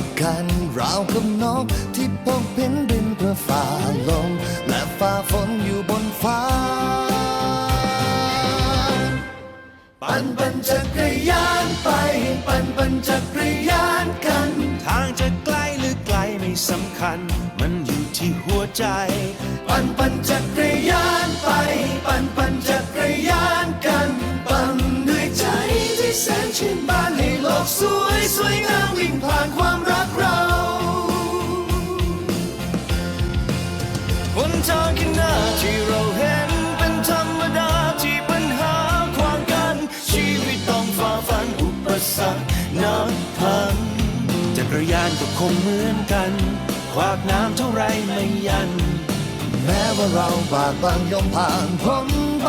วิ่งกับกันราวกับนกที่พบเห็นบินเพื่อฝ่าลม และฝ่าฝนอยู่บนฟ้า ปั่นปั่นจักรยานไป ปั่นปั่นจักรยานกัน ทางจะไกลหรือไกลไม่สำคัญ มันอยู่ที่หัวใจ ปั่นปั่นจักรยานไป ปั่นปั่นจักรยานกัน ปั่นด้วยใจที่แสนชื่นบานให้โลกสวยสวยงามวิ่งผ่านความ กรยานก็คงเหมือนกัน ขวากน้ำเท่าไรไม่ยัน แม้ว่าเราบากบังยอมผ่านพ้นไป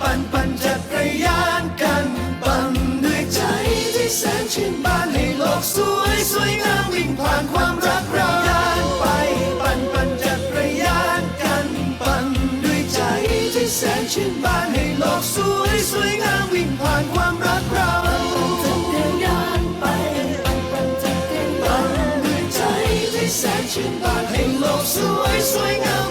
ปั่นปั่นจักรยานกัน ปั่นด้วยใจที่แสนชื่นบานให้โลกสวยสวยงามวิ่งผ่านความรักเรายานไปปั่นปั่นจักรยานกัน ปั่นด้วยใจที่แสนชื่นบานให้โลกสวยสวยงามวิ่งผ่านความรักเราจักรยานไปปั่นปั่นจักรยานปั่นด้วยใจที่แสนชื่นบานให้โลกสวยสวยงาม